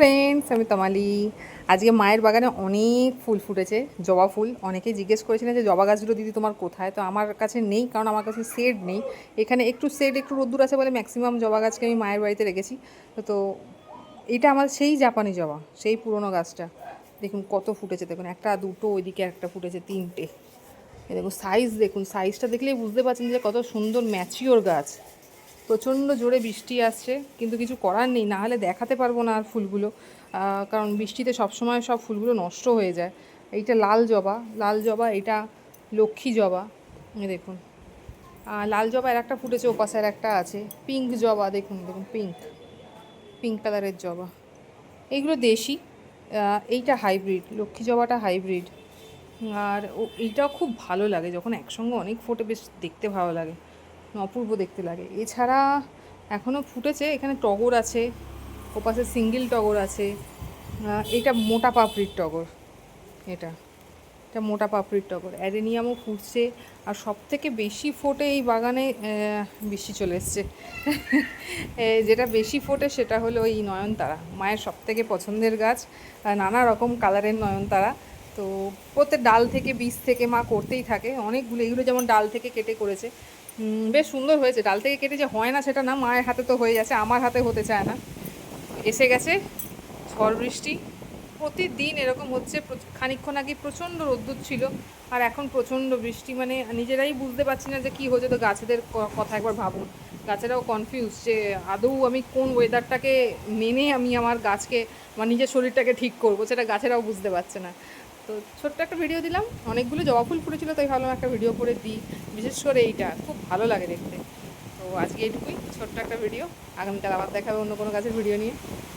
Friends আমি তমালি। আজকে মায়ের বাগানে অনেক ফুল ফুটেছে, জবা ফুল। অনেকেই জিজ্ঞেস করেছিলেন যে, জবা গাছগুলো দিদি তোমার কোথায়? তো আমার কাছে নেই, কারণ আমার কাছে শেড নেই। এখানে একটু শেড একটু রোদ্দুর আছে বলে ম্যাক্সিমাম জবা গাছকে আমি মায়ের বাড়িতে রেখেছি। তো- তো এটা আমার সেই জাপানি জবা, সেই পুরনো গাছটা। দেখুন কত ফুটেছে, দেখুন একটা, দুটো, ওইদিকে একটা ফুটেছে, তিনটে। দেখুন সাইজ দেখুন সাইজটা দেখলেই বুঝতে পারছেন যে কত সুন্দর ম্যাচিওর গাছ। প্রচণ্ড জোরে বৃষ্টি আসছে, কিন্তু কিছু করার নেই। না হলে দেখাতে পারব না আর ফুলগুলো। কারণ বৃষ্টিতে সবসময় সব ফুলগুলো নষ্ট হয়ে যায়। এইটা লাল জবা। লাল জবা, এটা লক্ষ্মী জবা। দেখুন। লাল জবা আর একটা ফুটেছে ওপাশে একটা আছে। পিঙ্ক জবা, দেখুন দেখুন, পিঙ্ক। পিঙ্ক কালারের জবা। এইগুলো দেশি। এইটা হাইব্রিড। লক্ষ্মী জবাটা হাইব্রিড। আর ও, এইটাও খুব ভালো লাগে। যখন একসঙ্গে অনেক ফোটে, বেশ দেখতে ভালো লাগে। অপূর্ব দেখতে লাগে। এছাড়া এখনও ফুটেছে, এখানে টগর আছে, ওপাশে সিঙ্গেল টগর আছে। এটা মোটা পাপড়ির টগর, এটা। এটা মোটা পাপড়ির টগর। অ্যাডেনিয়ামও ফুটছে, আর সব থেকে বেশি ফোটে এই বাগানে বেশি চলে এসছে। যেটা বেশি ফোটে সেটা হলো এই নয়নতারা, মায়ের সব থেকে পছন্দের গাছ নানা রকম কালারের নয়নতারা। তো প্রত্যেক ডাল থেকে, বীজ থেকে মা করতেই থাকে, অনেকগুলো এগুলো যেমন ডাল থেকে কেটে করেছে বেশ সুন্দর হয়েছে। ডাল থেকে কেটে যে হয় না সেটা না, মায়ের হাতে তো হয়ে যাচ্ছে আমার হাতে হতে চায় না। এসে গেছে ঝড় বৃষ্টি। প্রতিদিন এরকম হচ্ছে খানিকক্ষণ আগে প্রচণ্ড রোদ্দুর ছিল, আর এখন প্রচণ্ড বৃষ্টি। মানে নিজেরাই বুঝতে পারছি না যে কী হয়েছে, তো গাছেদের কথা একবার ভাবুন। গাছেরাও কনফিউজ যে আদৌ আমি কোন ওয়েদারটাকে মেনে আমি আমার গাছকে, আমার নিজের শরীরটাকে ঠিক করব, সেটা গাছেরাও বুঝতে পারছে না। তো ছোট্ট একটা ভিডিও দিলাম। অনেকগুলো জবা ফুল ফুটেছিল, তাই ভাবলাম একটা ভিডিও করে দিই। বিশেষ করে এইটা, খুব ভালো লাগে দেখতে। তো আজকে এইটুকুই ছোট্ট একটা ভিডিও। আগামীকাল আবার দেখাবে অন্য কোনো গাছের ভিডিও নিয়ে।